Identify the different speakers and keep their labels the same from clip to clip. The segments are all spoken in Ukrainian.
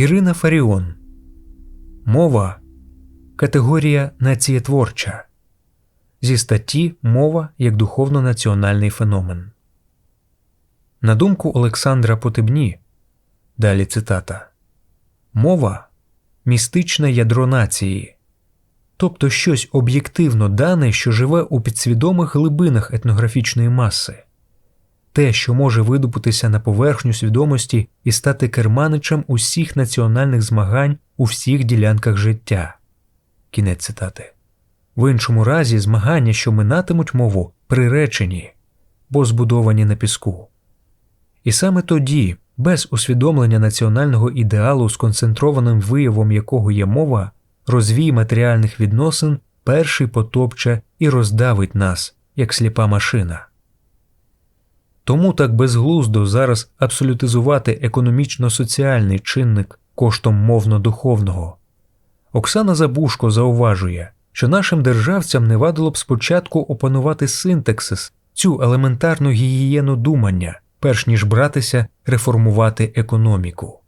Speaker 1: Ірина Фаріон Мова категорія націєтворча зі статті Мова як духовно-національний феномен. На думку Олександра Потебні. Далі цитата Мова містичне ядро нації, тобто щось об'єктивно дане, що живе у підсвідомих глибинах етнографічної маси, те, що може видобутися на поверхню свідомості і стати керманичем усіх національних змагань у всіх ділянках життя. Кінець цитати. В іншому разі змагання, що минатимуть мову, приречені, бо збудовані на піску. І саме тоді, без усвідомлення національного ідеалу, сконцентрованим виявом якого є мова, розвій матеріальних відносин перший потопче і роздавить нас, як сліпа машина. Тому так безглуздо зараз абсолютизувати економічно-соціальний чинник коштом мовно-духовного. Оксана Забушко зауважує, що нашим державцям не вадило б спочатку опанувати синтаксис, цю елементарну гігієну думання, перш ніж братися реформувати економіку.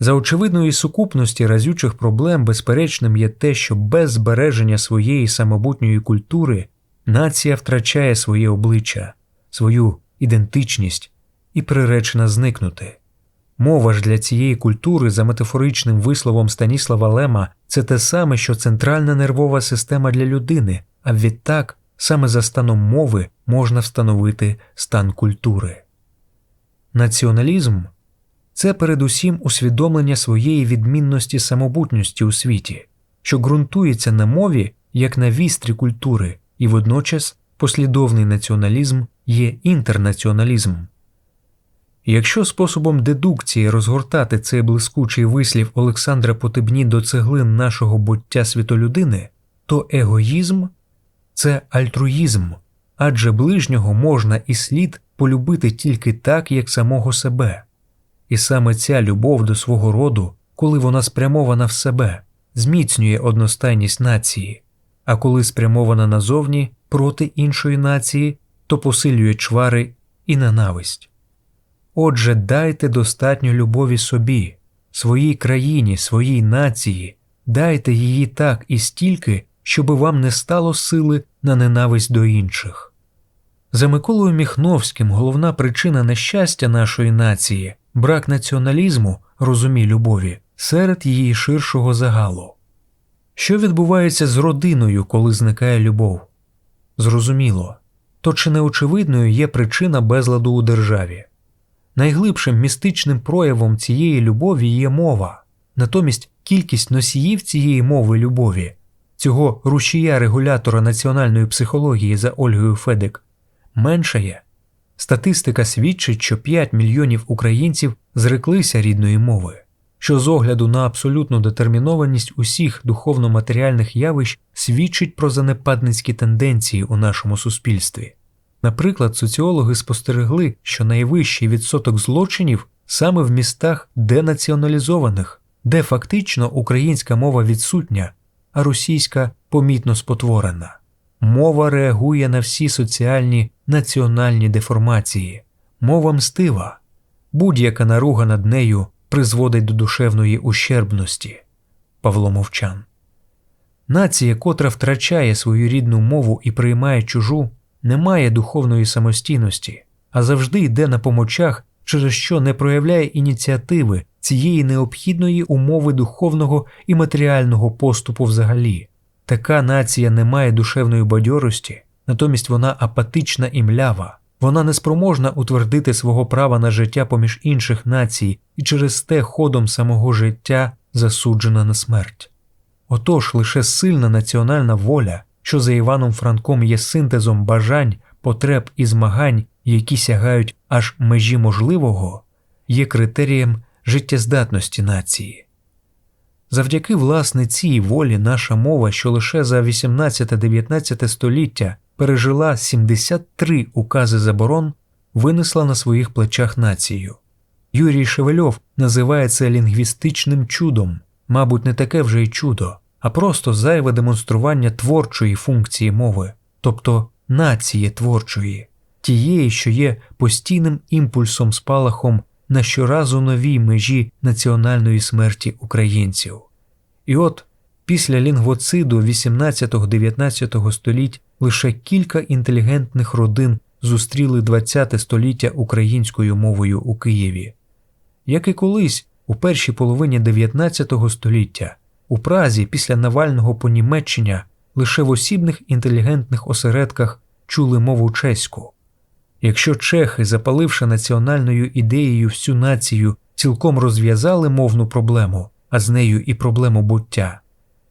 Speaker 1: За очевидної сукупності разючих проблем безперечним є те, що без збереження своєї самобутньої культури нація втрачає своє обличчя, свою ідентичність і приречена зникнути. Мова ж для цієї культури, за метафоричним висловом Станіслава Лема, це те саме, що центральна нервова система для людини, а відтак саме за станом мови можна встановити стан культури. Націоналізм це передусім усвідомлення своєї відмінності самобутності у світі, що ґрунтується на мові як на вістрі культури, і водночас послідовний націоналізм є інтернаціоналізм. Якщо способом дедукції розгортати цей блискучий вислів Олександра Потебні до цеглин нашого буття світолюдини, то егоїзм це альтруїзм, адже ближнього можна і слід полюбити тільки так, як самого себе. І саме ця любов до свого роду, коли вона спрямована в себе, зміцнює одностайність нації, а коли спрямована назовні проти іншої нації, то посилює чвари і ненависть. Отже, дайте достатньо любові собі, своїй країні, своїй нації, дайте її так і стільки, щоби вам не стало сили на ненависть до інших. За Миколою Міхновським головна причина нещастя нашої нації брак націоналізму, розумі любові, серед її ширшого загалу. Що відбувається з родиною, коли зникає любов? Зрозуміло, то чи неочевидною є причина безладу у державі? Найглибшим містичним проявом цієї любові є мова, натомість кількість носіїв цієї мови любові, цього рушія регулятора національної психології за Ольгою Федик, меншає. Статистика свідчить, що 5 мільйонів українців зреклися рідної мови, що з огляду на абсолютну детермінованість усіх духовно-матеріальних явищ свідчить про занепадницькі тенденції у нашому суспільстві. Наприклад, соціологи спостерегли, що найвищий відсоток злочинів саме в містах денаціоналізованих, де фактично українська мова відсутня, а російська помітно спотворена. Мова реагує на всі соціальні національні деформації, мова мстива, будь-яка наруга над нею призводить до душевної ущербності. Павло Мовчан. Нація, котра втрачає свою рідну мову і приймає чужу, не має духовної самостійності, а завжди йде на помочах, через що не проявляє ініціативи цієї необхідної умови духовного і матеріального поступу взагалі. Така нація не має душевної бадьорості, натомість вона апатична і млява, вона неспроможна утвердити свого права на життя поміж інших націй і через те ходом самого життя засуджена на смерть. Отож лише сильна національна воля, що за Іваном Франком є синтезом бажань, потреб і змагань, які сягають аж межі можливого, є критерієм життєздатності нації. Завдяки власне цій волі наша мова, що лише за 18-19 століття пережила 73 укази заборон, винесла на своїх плечах націю. Юрій Шевельов називає це лінгвістичним чудом, мабуть, не таке вже й чудо, а просто зайве демонстрування творчої функції мови, тобто нації творчої, тієї, що є постійним імпульсом спалахом на щоразу новій межі національної смерті українців. І от після лінгвоциду 18-19 століть лише кілька інтелігентних родин зустріли 20 століття українською мовою у Києві. Як і колись, у першій половині 19 століття, у Празі після Навального понімеччення лише в осібних інтелігентних осередках чули мову чеську. Якщо чехи, запаливши національною ідеєю всю націю, цілком розв'язали мовну проблему, а з нею і проблему буття,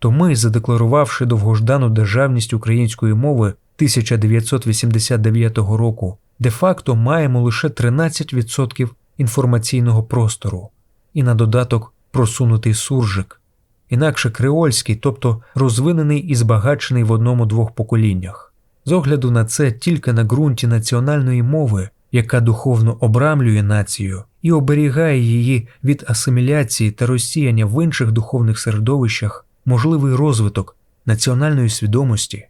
Speaker 1: то ми, задекларувавши довгождану державність української мови 1989 року, де-факто маємо лише 13% інформаційного простору і на додаток просунутий суржик, інакше креольський, тобто розвинений і збагачений в одному-двох поколіннях. З огляду на це тільки на ґрунті національної мови, яка духовно обрамлює націю і оберігає її від асиміляції та розсіяння в інших духовних середовищах, можливий розвиток національної свідомості,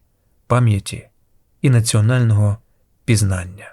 Speaker 1: пам'яті і національного пізнання.